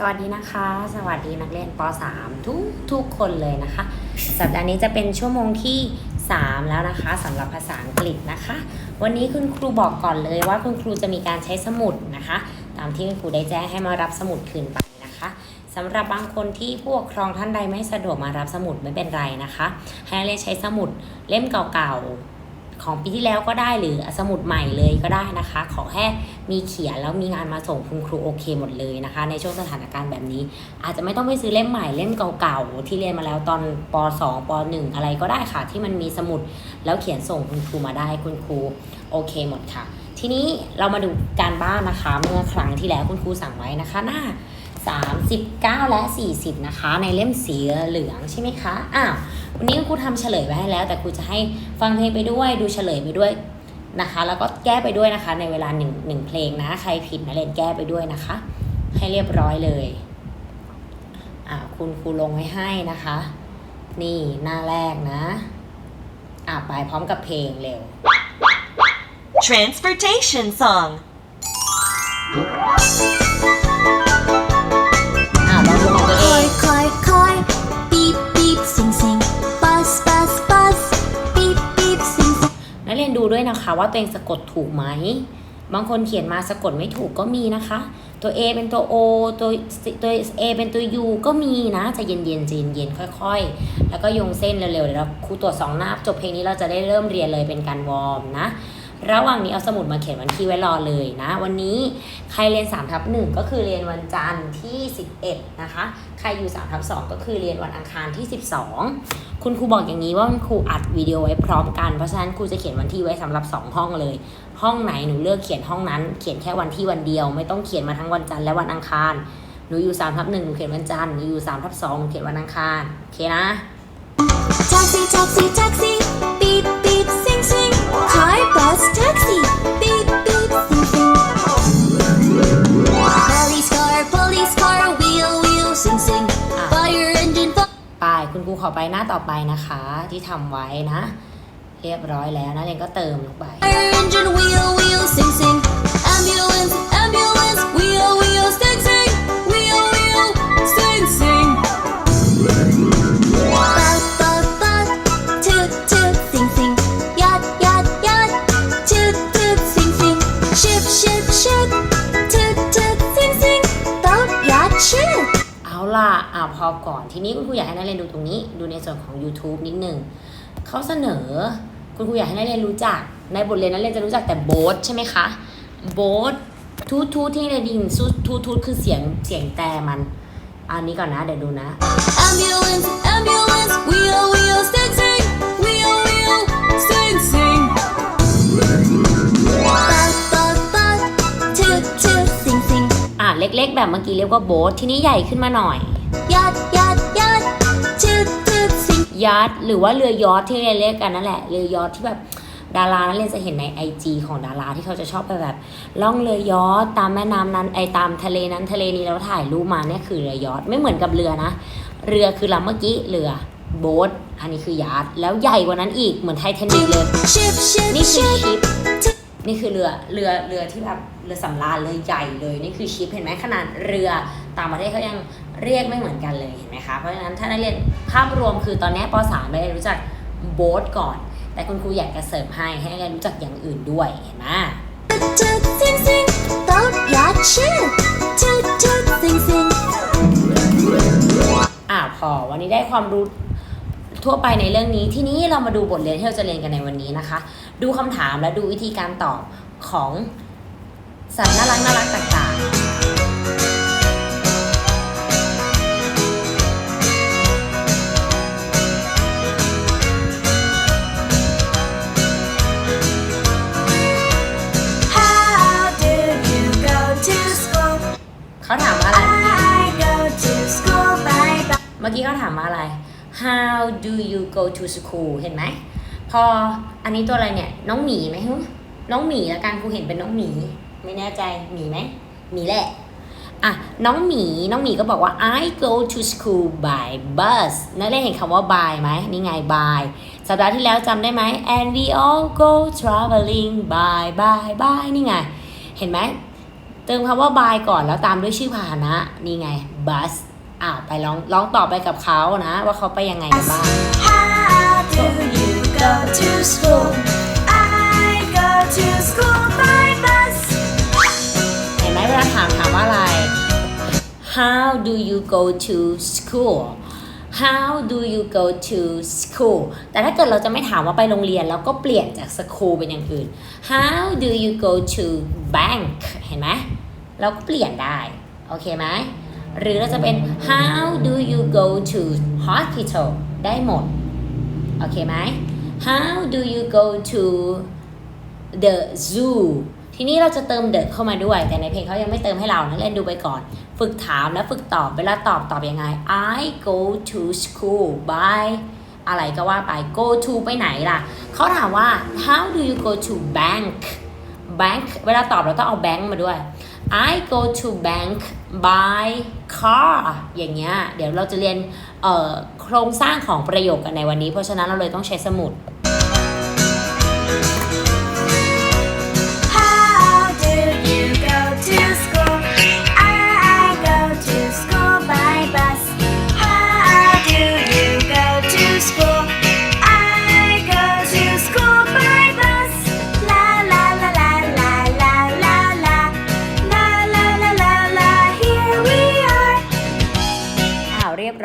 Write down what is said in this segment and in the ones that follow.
สวัสดีนะคะ สวัสดีนักเรียนป .3 ทุกทุกคนเลยนะคะ สัปดาห์นี้จะเป็นชั่วโมงที่ 3 แล้วนะคะสำหรับภาษาอังกฤษนะคะ วันนี้คุณครูบอกก่อนเลยว่าคุณครูจะมีการใช้สมุดนะคะ ตามที่คุณครูได้แจ้งให้มารับสมุดคืนไปนะคะสำหรับบางคนที่ผู้ปกครองท่านใดไม่สะดวกมารับสมุดไม่เป็นไรนะคะ ให้นักเรียนใช้สมุดเล่มเก่าๆ ของปีที่แล้วก็ได้หรือสมุดใหม่เลยก็ได้นะคะ ขอแค่มีเขียนแล้วมีงานมาส่งคุณครูโอเคหมดเลยนะคะ ในช่วงสถานการณ์แบบนี้ อาจจะไม่ต้องไปซื้อเล่มใหม่เล่มเก่าๆที่เรียนมาแล้วตอนป .2 ป .1 อะไรก็ได้ค่ะ ที่มันมีสมุดแล้วเขียนส่งคุณครูมาได้คุณครูโอเคหมดค่ะ ทีนี้เรามาดูการบ้านนะคะ เมื่อครั้งที่แล้วคุณครูสั่งไว้นะคะหน้า 39 และ 40 นะคะ ในเล่มสีเหลืองใช่ไหมคะอ้าววันนี้ครูทำเฉลยไว้ให้แล้ว แต่ครูจะให้ฟังเพลงไปด้วยดูเฉลยไปด้วยนะคะ แล้วก็แก้ไปด้วยนะคะ ในเวลาหนึ่งหนึ่งเพลงนะ ใครผิดนะเรียนแก้ไปด้วยนะคะ ให้เรียบร้อยเลยอ่าคุณครูลงไว้ให้นะคะ นี่หน้าแรกนะอ่าไปพร้อมกับเพลงเร็ว Transportation song. ดูด้วยนะคะว่าตัวเองสะกดถูกไหม บางคนเขียนมาสะกดไม่ถูกก็มีนะคะ ตัว A เป็นตัว O ตัวตัว A เป็นตัว U ก็มีนะจะเย็นเย็นเย็นเย็นค่อยๆ แล้วก็โยงเส้นเร็วๆเดี๋ยวเราครูตรวจสองหน้าจบเพลงนี้เราจะได้เริ่มเรียนเลยเป็นการวอร์มนะ ระหว่างนี้เอาสมุดมาเขียนวันที่ไว้รอเลยนะ วันนี้ใครเรียน3ทับ1ก็คือเรียนวันจันทร์ที่ 11 นะคะ ใครอยู่3ทับ2ก็คือเรียนวันอังคารที่ 12 คุณครูบอกอย่างนี้ว่าคุณครูอัดวิดีโอไว้พร้อมกัน เพราะฉะนั้นครูจะเขียนวันที่ไว้สำหรับ 2 ห้องเลย ห้องไหนหนูเลือกเขียนห้องนั้น เขียนแค่วันที่วันเดียว ไม่ต้องเขียนมาทั้งวันจันทร์และวันอังคาร หนูอยู่3ทับหนูเขียนวันจันทร์ หนูอยู่3ทับ2หนูเขียนวันอังคาร โอเคนะ Taxi, taxi, taxi, ขอไปหน้าต่อไปนะคะ ที่ทำไว้นะ เรียบร้อยแล้วนะเรนก็เติมลงไป เอาล่ะอ่าพอก่อน ทีนี้คุณครูอยากให้นักเรียนดูตรงนี้ ดูในส่วนของ YouTube นิดหนึ่งเขาเสนอคุณครูอยากให้นักเรียนรู้จัก ในบทเรียนนักเรียนจะรู้จักแต่โบ๊ทใช่ไหมคะโบ๊ททูทูที่นักเรียนได้ยินทูทูคือเสียงเสียงแต่มันอันนี้ก่อนนะเดี๋ยวดูนะ Ambulance, ambulance, wheel, wheel, sing, sing. Wheel, wheel, sing, sing. Bus, bus, bus, toot, toot, sing, sing. อ่าเล็กๆ แบบเมื่อกี้เรียกว่าโบ๊ททีนี้ใหญ่ขึ้นมาหน่อย ยัดหรือว่าเรือยอทที่เรียนเรียกกันนั่นแหละเรือยอทที่แบบดารานักเรียนจะเห็นในไอจีของดาราที่เขาจะชอบไปแบบ ล่องเรือยอทตามแม่น้ำนั้นไอตามทะเลนั้นทะเลนี้แล้วถ่ายรูปมาเนี่ยคือเรือยอทไม่เหมือนกับเรือนะ เรือคือลำเมื่อกี้เรือโบ๊ทอันนี้คือยัดแล้วใหญ่กว่านั้นอีกเหมือนไททานิกเลยนี่คือชิปนี่คือเรือเรือเรือที่แบบเรือสำราญเลยใหญ่เลยนี่คือชิปเห็นไหมขนาดเรือต่างประเทศเขายัง เรียกไม่เหมือนกันเลยเห็นไหมคะ เพราะฉะนั้นถ้านักเรียนภาพรวมคือตอนนี้ป .3 ไม่ได้รู้จักโบ๊ทก่อน แต่คุณครูอยากจะเสริมให้ให้นักเรียนรู้จักอย่างอื่นด้วยเห็นไหมอ่าพอวันนี้ได้ความรู้ทั่วไปในเรื่องนี้ที่นี้เรามาดูบทเรียนที่เราจะเรียนกันในวันนี้นะคะ ดูคำถามและดูวิธีการตอบของสัตว์น่ารักน่ารักต่างๆาถามว่าอะไร How do you go to school เห็นไหม พออันนี้ตัวอะไรเนี่ย น้องหมีไหมน้องหมีละกันครูเห็นเป็นน้องหมี ไม่แน่ใจหมีไหมหมีแหละอะน้องหมีน้องหมีก็บอกว่า I go to school by bus นักเรียนเห็นคำว่า by ไหมนี่ไง by สัปดาห์ที่แล้วจำได้ไหม and we all go traveling by by by นี่ไง เห็นไหมเติมคำว่า by ก่อนแล้วตามด้วยชื่อพาหนะ นี่ไง bus อ้าวไปลองลองตอบไปกับเขานะ ว่าเขาไปยังไงกันบ้าง How do you go to school? I go to school by bus. เห็นไหมเวลาถามถามว่าอะไร How do you go to school How do you go to school แต่ถ้าเกิดเราจะไม่ถามว่าไปโรงเรียนเราก็เปลี่ยนจาก school เป็นอย่างอื่น How do you go to bank เห็นไหมเราก็เปลี่ยนได้ โอเคไหม หรือเราจะเป็น How do you go to hospital ได้หมด โอเคไหม How do you go to the zoo ทีนี้เราจะเติม the เข้ามาด้วย แต่ในเพลงเขายังไม่เติมให้เรานะเล่นดูไปก่อน ฝึกถามและฝึกตอบ เวลาตอบตอบยังไง I go to school by อะไรก็ว่าไป go to ไปไหนล่ะ เขาถามว่า how do you go to bank bank เวลาตอบเราต้องเอา bank มาด้วย I go to bank by car อย่างเงี้ยเดี๋ยวเราจะเรียนโครงสร้างของประโยคกันในวันนี้ เพราะฉะนั้นเราเลยต้องใช้สมุด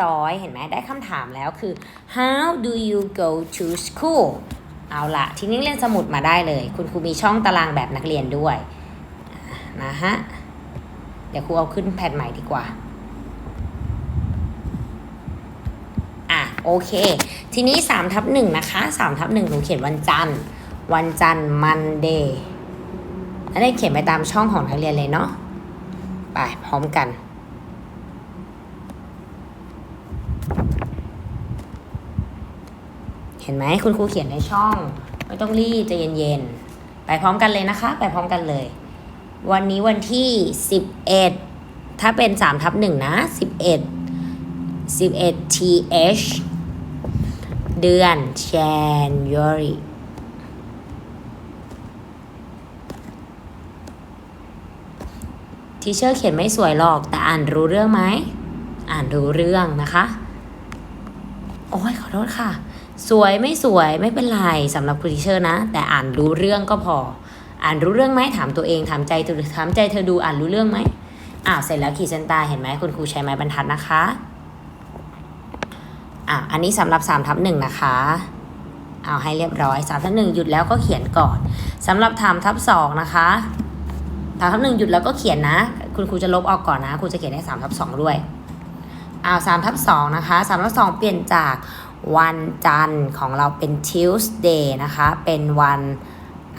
ร้อยเห็นไหมได้คำถามแล้วคือ how do you go to school เอาละทีนี้เรียนสมุดมาได้เลย คุณครูมีช่องตารางแบบนักเรียนด้วยนะฮะเดี๋ยวครูเอาขึ้นแผ่นใหม่ดีกว่าอะโอเค ทีนี้3ทับ1นะคะ3ทับ1หนูเขียนวันจันทร์ วันจันทร์ Monday อันนี้เขียนไปตามช่องของนักเรียนเลยเนาะไปพร้อมกัน เห็นไหมคุณครูเขียนในช่อง ไม่ต้องรีบใจเย็นๆ ไปพร้อมกันเลยนะคะ ไปพร้อมกันเลย วันนี้วันที่11ถ้าเป็น3ทับ1นะ11 11 th เดือน January ทีเชอร์เขียนไม่สวยหรอกแต่อ่านรู้เรื่องไหม อ่านรู้เรื่องนะคะ โอ้ยขอโทษค่ะ สวยไม่สวยไม่เป็นไรสำหรับคุณทีเชอร์นะ แต่อ่านรู้เรื่องก็พอ อ่านรู้เรื่องไหมถามตัวเองถามใจตัวถามใจเธอดูอ่านรู้เรื่องไหมอ้าวเสร็จแล้วขีดเส้นใต้เห็นไหมคุณครูใช้ไม้บรรทัดนะคะอะอันนี้สำหรับ3ทับหนึ่งนะคะเอาให้เรียบร้อย3ทับหนึ่งหยุดแล้วก็เขียนก่อนสำหรับถามทับสองนะคะถามทับหนึ่งหยุดแล้วก็เขียนนะ คุณครูจะลบออกก่อนนะครูจะเขียนให้3ทับสองด้วย เอาสามทับสองนะคะสามทับสองเปลี่ยนจากวันจันทร์ของเราเป็น Tuesday นะคะ เป็นวัน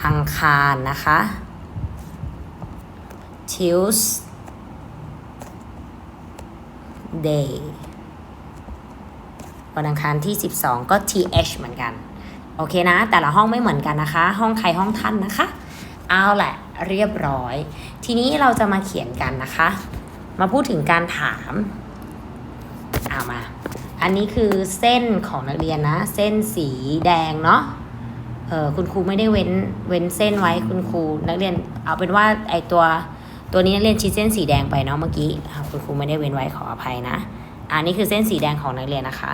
อังคารนะคะ Tuesday วันอังคารที่ 12 ก็ th เหมือนกัน โอเคนะ แต่ละห้องไม่เหมือนกันนะคะ ห้องใครห้องท่านนะคะ เอาแหละเรียบร้อย ทีนี้เราจะมาเขียนกันนะคะ มาพูดถึงการถาม เอามา อันนี้คือเส้นของนักเรียนนะ เส้นสีแดงเนาะเออคุณครูไม่ได้เว้นเว้นเส้นไว้คุณครูนักเรียนเอาเป็นว่าไอตัวตัวนี้นักเรียนชี้เส้นสีแดงไปเนาะเมื่อกี้คุณครูไม่ได้เว้นไว้ขออภัยนะอันนี้คือเส้นสีแดงของนักเรียนนะคะ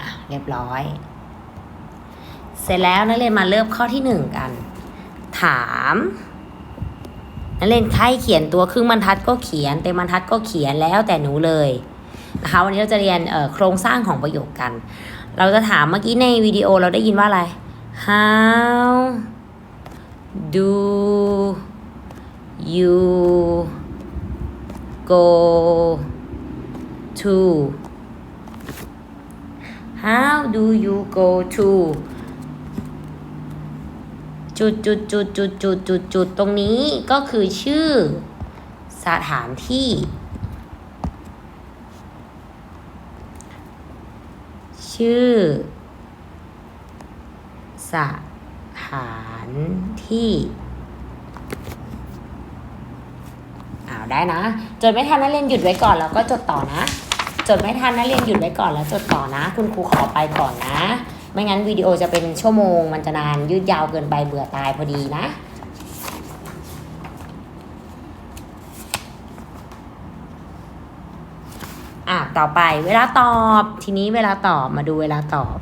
อะเรียบร้อย เสร็จแล้วนักเรียนมาเริ่มข้อที่หนึ่งกัน ถาม นักเรียนใครเขียนตัวครึ่งบรรทัดก็เขียนเต็มบรรทัดก็เขียนแล้วแต่หนูเลยนะคะวันนี้เราจะเรียนโครงสร้างของประโยคกัน เราจะถามเมื่อกี้ในวิดีโอเราได้ยินว่าอะไร how do you go to how do you go to จุดจุดจุดจุดจุดจุดจุดตรงนี้ก็คือชื่อสถานที่ ชื่อ สถานที่อ้าวได้นะ จดไม่ทันนักเรียนหยุดไว้ก่อนแล้วก็จดต่อนะ จดไม่ทันนักเรียนหยุดไว้ก่อนแล้วจดต่อนะ คุณครูขอไปก่อนนะ ไม่งั้นวิดีโอจะเป็นชั่วโมง มันจะนานยืดยาวเกินไปเบื่อตายพอดีนะอะต่อไปเวลาตอบ ทีนี้เวลาตอบมาดูเวลาตอบ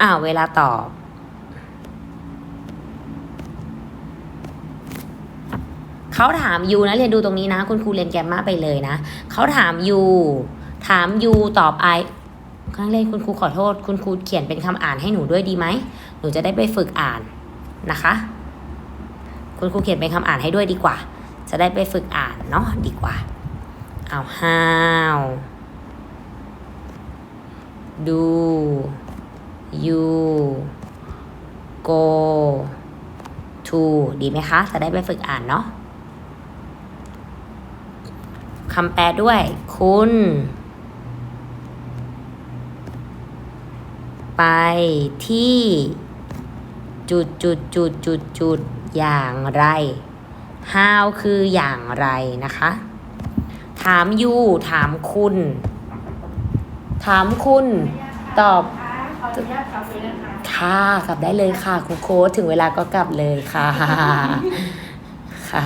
อ่าเวลาตอบ เขาถามยูนะเรียนดูตรงนี้นะ คุณครูเรียนแกมมาไปเลยนะเขาถามยูถามยูตอบไอครั้งแรกคุณครูขอโทษ คุณครูเขียนเป็นคำอ่านให้หนูด้วยดีไหมหนูจะได้ไปฝึกอ่านนะคะ คุณครูเขียนเป็นคำอ่านให้ด้วยดีกว่า จะได้ไปฝึกอ่านเนาะดีกว่าเอา how do you go to ดีไหมคะ จะได้ไปฝึกอ่านเนาะ คำแปลด้วย คุณ ไปที่จุดจุดจุดจุดจุดอย่างไร how คืออย่างไรนะคะ ถามยูถามคุณ ถามคุณ ตอบขออนุญาตกลับเลยนะคะค่ะกลับได้เลยค่ะครูโค้ดถึงเวลาก็กลับเลยค่ะ ค่ะ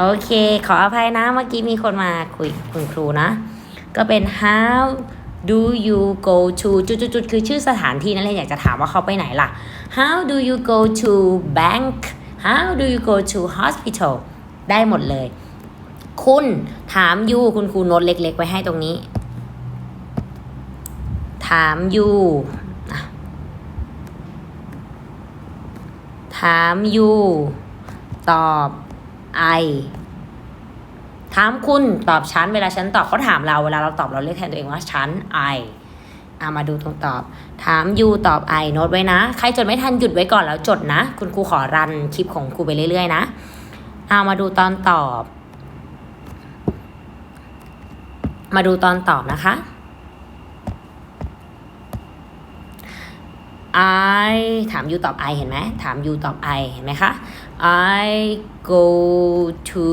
โอเค ขออภัยนะ เมื่อกี้มีคนมาคุยคุณครูนะ ก็เป็น how do you go to จุดๆคือชื่อสถานที่นั่นเลยอยากจะถามว่าเขาไปไหนล่ะ how do you go to bank how do you go to hospital ได้หมดเลย คุณถามยูคุณครูโน้ตเล็ก ๆ ไว้ให้ตรงนี้ ถามยูถามยูตอบ ไอถามคุณตอบฉันเวลาฉันตอบเขาถามเราเวลาเราตอบเราเรียกแทนตัวเองว่าฉันไอเอามาดูตรงตอบ ถามยูตอบไอโน้ตไว้นะ ใครจดไม่ทันหยุดไว้ก่อนแล้วจดนะ คุณครูขอรันคลิปของครูไปเรื่อยๆนะเอามาดูตอนตอบ มาดูตอนตอบนะคะ I ถาม you ตอบ I เห็นไหมถาม you ตอบ I เห็นไหมคะ I go to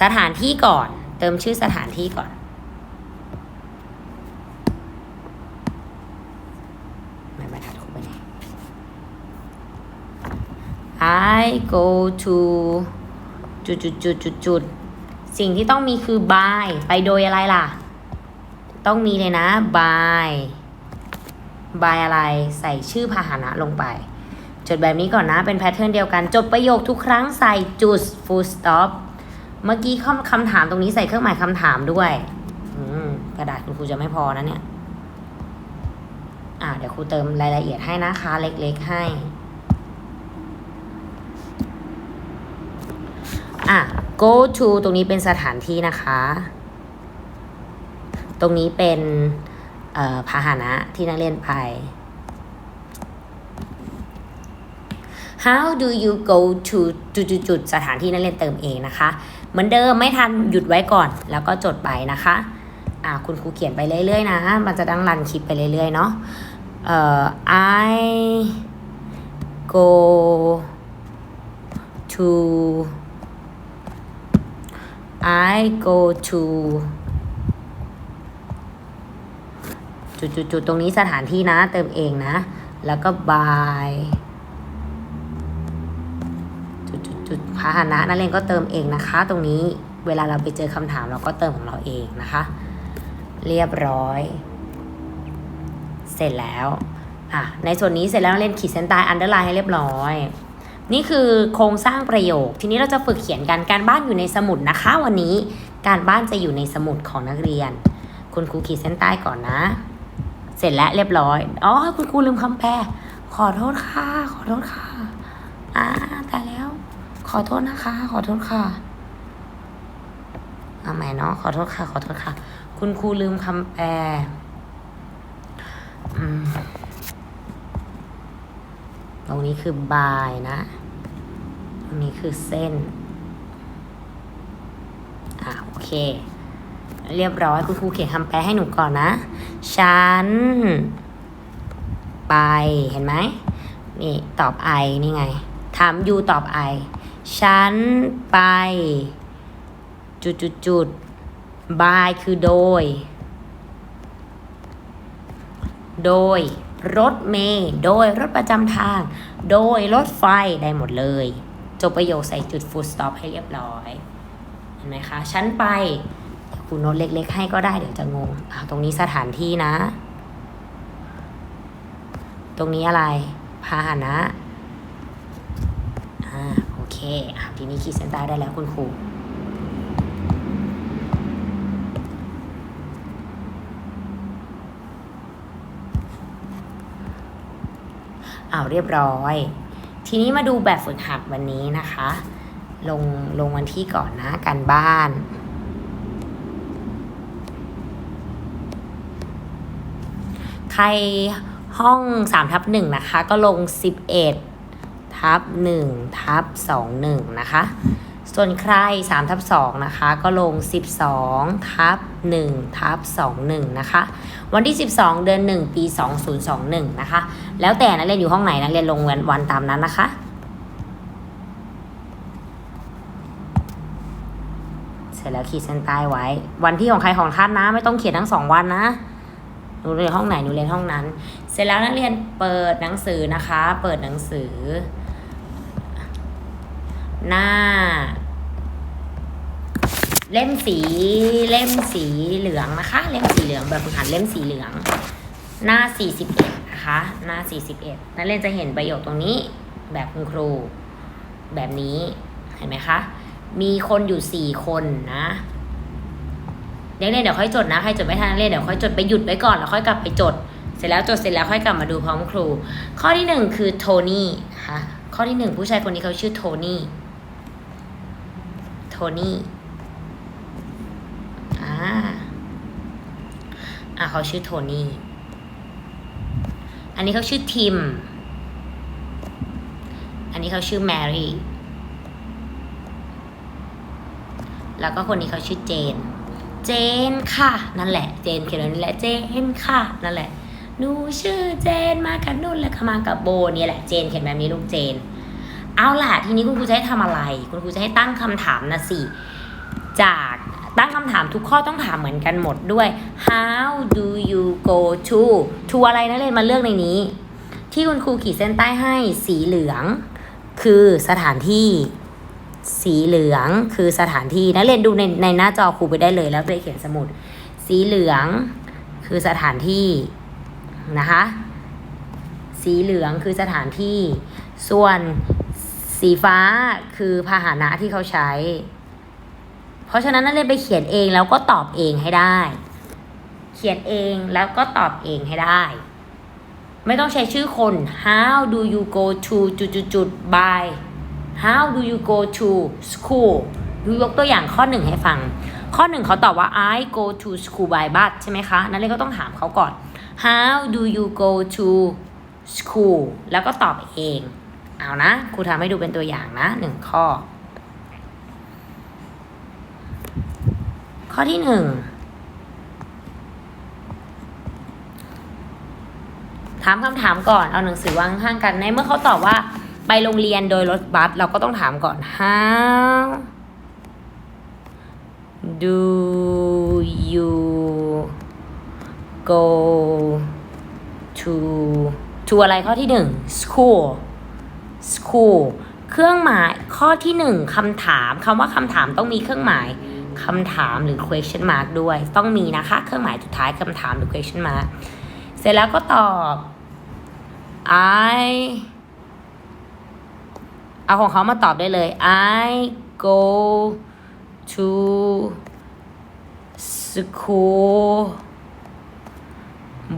สถานที่ก่อน เติมชื่อสถานที่ก่อน ไม่บรรทัดครูไปไหน I go to จุดจุดจุดจุดจุดสิ่งที่ต้องมีคือ by ไปโดยอะไรล่ะ ต้องมีเลยนะ by บายอะไรใส่ชื่อพาหนะลงไป จดแบบนี้ก่อนนะ เป็นแพทเทิร์นเดียวกัน จบประโยคทุกครั้งใส่จุด full stop เมื่อกี้คำคำถามตรงนี้ใส่เครื่องหมายคำถามด้วยกระดาษคุณครูจะไม่พอนะเนี่ย อ่าเดี๋ยวครูเติมรายละเอียดให้นะคะ เล็กๆให้ อะ go to ตรงนี้เป็นสถานที่นะคะ ตรงนี้เป็นพาหนะที่นักเรียนไป How do you go to จุดจุดจุดสถานที่นักเรียนเติมเองนะคะ เหมือนเดิมไม่ทันหยุดไว้ก่อน แล้วก็จดไปนะคะอ่าคุณครูเขียนไปเรื่อยๆนะ มันจะดังรันคลิปไปเรื่อยๆเนาะเอ่อ I go to I go to จุดๆๆตรงนี้สถานที่นะเติมเองนะ แล้วก็ by จุดๆๆ พาหนะนักเรียนก็เติมเองนะคะ ตรงนี้เวลาเราไปเจอคำถามเราก็เติมของเราเองนะคะ เรียบร้อย เสร็จแล้วอะในส่วนนี้เสร็จแล้วนักเรียนขีดเส้นใต้อันเดอร์ไลน์ให้เรียบร้อย นี่คือโครงสร้างประโยค ทีนี้เราจะฝึกเขียนกันการบ้านอยู่ในสมุดนะคะ วันนี้การบ้านจะอยู่ในสมุดของนักเรียน คุณครูขีดเส้นใต้ก่อนนะ เสร็จแล้วเรียบร้อยอ๋อคุณครูลืมคำแปลขอโทษค่ะ ขอโทษค่ะอ่าตายแล้ว ขอโทษนะคะ ขอโทษค่ะเอาใหม่เนาะขอโทษค่ะ ขอโทษค่ะ คุณครูลืมคำแปลอืมตรงนี้คือบายนะ ตรงนี้คือเส้น อ่าโอเค เรียบร้อยคุณครูเขียนคำแปลให้หนูก่อนนะ ฉัน ไป เห็นไหม นี่ ตอบไอนี่ไง ถามยูตอบไอ ฉันไป จุดจุดจุดบายคือโดย โดยรถเมล์โดยรถประจำทาง โดยรถไฟได้หมดเลย จบประโยคใส่จุด full stop ให้เรียบร้อยเห็นไหมคะฉันไปคุณโน้ตเล็ก ๆ ให้ก็ได้เดี๋ยวจะงงอ่าตรงนี้สถานที่นะ ตรงนี้อะไร พาหนะ อเคอะทีนี้ขีดเส้นใต้ได้แล้วคุณครูเอาเรียบร้อย ทีนี้มาดูแบบฝึกหัดวันนี้นะคะ ลงลงวันที่ก่อนนะการบ้านใครห้อง3ทับ1นะคะ ก็ลง 11 ทับ1ทับ21นะคะ ส่วนใคร3ทับ2นะคะ ก็ลง 12ทับ1ทับ21นะคะ วันที่ 12 เดือน 1 ปี 2021 นะคะ แล้วแต่นักเรียนอยู่ห้องไหนนักเรียนลงวันวันตามนั้นนะคะเสร็จแล้วขีดเส้นใต้ไว้ วันที่ของใครของท่านนะ ไม่ต้องเขียนทั้งสองวันนะหนูเรียนห้องไหนหนูเรียนห้องนั้น เสร็จแล้วนักเรียนเปิดหนังสือนะคะ เปิดหนังสือ หน้า เล่มสีเล่มสีเหลืองนะคะ เล่มสีเหลืองแบบฝึกหัดเล่มสีเหลือง หน้า41นะคะ หน้า41นักเรียนจะเห็นประโยคตรงนี้ แบบคุณครู แบบนี้เห็นไหมคะ มีคนอยู่4คนนะนักเรียนเดี๋ยวค่อยจดนะใครจดไม่ทันนักเรียนเดี๋ยวค่อยจดไปหยุดไว้ก่อนแล้วค่อยกลับไปจด เสร็จแล้วจดเสร็จแล้วค่อยกลับมาดูพร้อมครู ข้อที่หนึ่งคือโทนี่นะคะข้อที่หนึ่งผู้ชายคนนี้เขาชื่อโทนี่ นี่อ่าอ่าเขาชื่อโทนี่ อันนี้เขาชื่อทิม อันนี้เขาชื่อแมรี่ แล้วก็คนนี้เขาชื่อเจน เจนค่ะ นั่นแหละ เจนเขียนแบบนี้แหละ เจนค่ะ นั่นแหละ หนูชื่อเจนมากับนุ่นแล้วก็มากับโบนี่แหละ เจนเขียนแบบนี้ลูกเจน เอาล่ะทีนี้คุณครูจะให้ทำอะไร คุณครูจะให้ตั้งคำถามนะสิ จากตั้งคำถามทุกข้อต้องถามเหมือนกันหมดด้วย how do you go to to อะไรนะเลยนมาเลือกในนี้ ที่คุณครูขีดเส้นใต้ให้สีเหลือง คือสถานที่ สีเหลืองคือสถานที่นักเรียนดูในในหน้าจอครูไปได้เลยแล้วไปเขียนสมุด สีเหลืองคือสถานที่นะคะ สีเหลืองคือสถานที่ ส่วน สีฟ้าคือพาหนะที่เขาใช้ เพราะฉะนั้นนักเรียนไปเขียนเองแล้วก็ตอบเองให้ได้ เขียนเองแล้วก็ตอบเองให้ได้ ไม่ต้องใช้ชื่อคน how do you go to จุดจุดจุด by how do you go to school ดูยกตัวอย่างข้อหนึ่งให้ฟัง ข้อหนึ่งเขาตอบว่า I go to school by bus ใช่ไหมคะ นักเรียนก็ต้องถามเขาก่อน how do you go to school แล้วก็ตอบเอง เอานะครูทำให้ดูเป็นตัวอย่างนะหนึ่งข้อ ข้อที่หนึ่งถามคำถามก่อนเอาหนังสือวางข้างกันในเมื่อเขาตอบว่าไปโรงเรียนโดยรถบัสเราก็ต้องถามก่อน how do you go to to อะไรข้อที่หนึ่ง school school เครื่องหมายข้อที่หนึ่งคำถามคำว่าคำถามต้องมีเครื่องหมายคำถามหรือ question mark ด้วย ต้องมีนะคะ เครื่องหมายสุดท้ายคำถามหรือ question mark เสร็จแล้วก็ตอบ I เอาของเขามาตอบได้เลย I go to school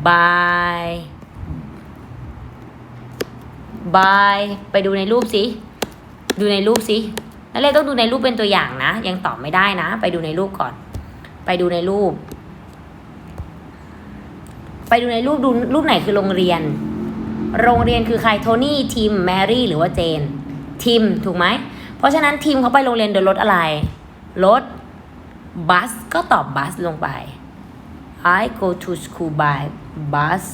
by by ไปดูในรูปสิดูในรูปสินักเรียนต้องดูในรูปเป็นตัวอย่างนะ ยังตอบไม่ได้นะ ไปดูในรูปก่อน ไปดูในรูป ไปดูในรูปดูรูปไหนคือโรงเรียน โรงเรียนคือใครโทนี่ทีมแมรี่หรือว่าเจนทีมถูกไหมเพราะฉะนั้นทีมเขาไปโรงเรียนโดยรถอะไรรถบัสก็ตอบบัสลงไป I go to school by bus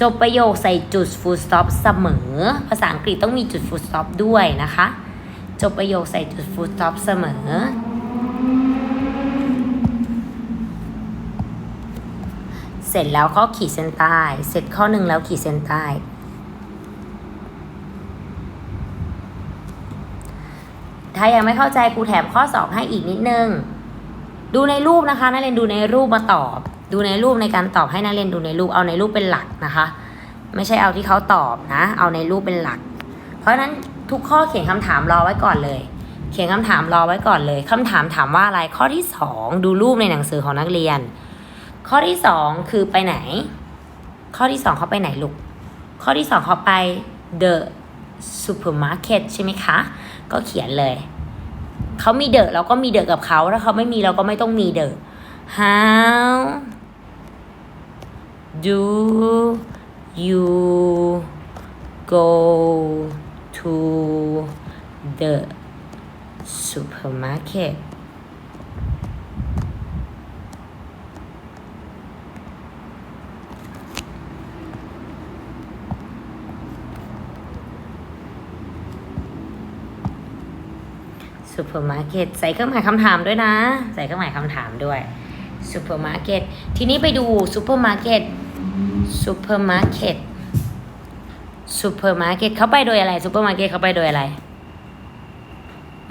จบประโยคใส่จุด full stop เสมอ ภาษาอังกฤษต้องมีจุด full stop ด้วยนะคะ จบประโยคใส่จุด full stop เสมอ เสร็จแล้วก็ขีดเส้นใต้ เสร็จข้อหนึ่งแล้วขีดเส้นใต้ ถ้ายังไม่เข้าใจครูแถมข้อสองให้อีกนิดนึง ดูในรูปนะคะนักเรียนดูในรูปมาตอบ ดูในรูปในการตอบให้นักเรียนดูในรูปเอาในรูปเป็นหลักนะคะ ไม่ใช่เอาที่เขาตอบนะ เอาในรูปเป็นหลัก เพราะฉะนั้นทุกข้อเขียนคำถามรอไว้ก่อนเลย เขียนคำถามรอไว้ก่อนเลยคำถามถามว่าอะไรข้อที่สองดูรูปในหนังสือของนักเรียน ข้อที่สองคือไปไหน ข้อที่สองเขาไปไหนลูกข้อที่สองเขาไป the supermarket ใช่ไหมคะ ก็เขียนเลยเขามีเดอะเราก็มีเดอะกับเขาถ้าเขาไม่มีเราก็ไม่ต้องมีเดอะ how do you go to the supermarket ซูเปอร์มาร์เก็ตใส่เครื่องหมายคำถามด้วยนะ ใส่เครื่องหมายคำถามด้วย ซูเปอร์มาร์เก็ตทีนี้ไปดูซูเปอร์มาร์เก็ตซูเปอร์มาร์เก็ตซูเปอร์มาร์เก็ตเขาไปโดยอะไรซูเปอร์มาร์เก็ตเขาไปโดยอะไร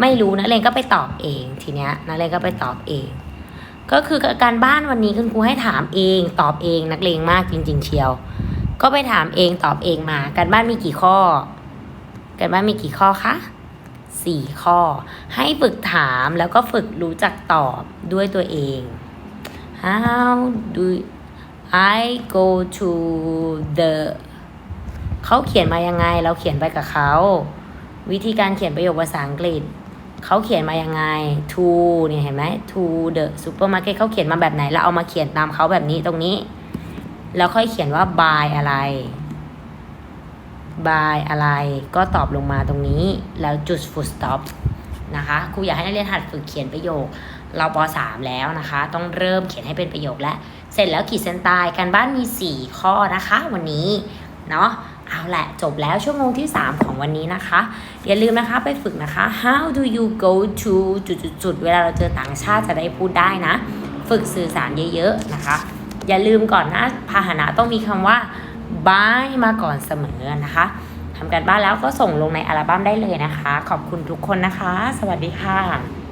ไม่รู้นะเลนก็ไปตอบเองทีเนี้ยนักเรนก็ไปตอบเอง ก็คือการบ้านวันนี้คุณครูให้ถามเองตอบเองนักเลงมากจริง ๆ เชียว ก็ไปถามเองตอบเองมา การบ้านมีกี่ข้อ การบ้านมีกี่ข้อคะสี่ข้อ ให้ฝึกถามแล้วก็ฝึกรู้จักตอบด้วยตัวเอง How do I go to the เขาเขียนมายังไง เราเขียนไปกับเขา วิธีการเขียนประโยคภาษาอังกฤษ เขาเขียนมายังไง to เนี่ยเห็นไหม to the supermarket เขาเขียนมาแบบไหน แล้วเอามาเขียนตามเขาแบบนี้ตรงนี้ แล้วค่อยเขียนว่า by อะไร by อะไร ก็ตอบลงมาตรงนี้ แล้วจุด full stop นะคะ ครูอยากให้นักเรียนหัดฝึกเขียนประโยค เราป .3 แล้วนะคะ ต้องเริ่มเขียนให้เป็นประโยคแล้ว เสร็จแล้วขีดเส้นใต้การบ้านมี 4 ข้อนะคะ วันนี้เนาะเอาแหละจบแล้วชั่วโมงที่ 3 ของวันนี้นะคะ อย่าลืมนะคะไปฝึกนะคะ how do you go to จุดๆเวลาเราเจอต่างชาติจะได้พูดได้นะ ฝึกสื่อสารเยอะๆนะคะ อย่าลืมก่อนนะพาหนะต้องมีคำว่า by มาก่อนเสมอนะคะทำการบ้านแล้วก็ส่งลงในอัลบั้มได้เลยนะคะ ขอบคุณทุกคนนะคะ สวัสดีค่ะ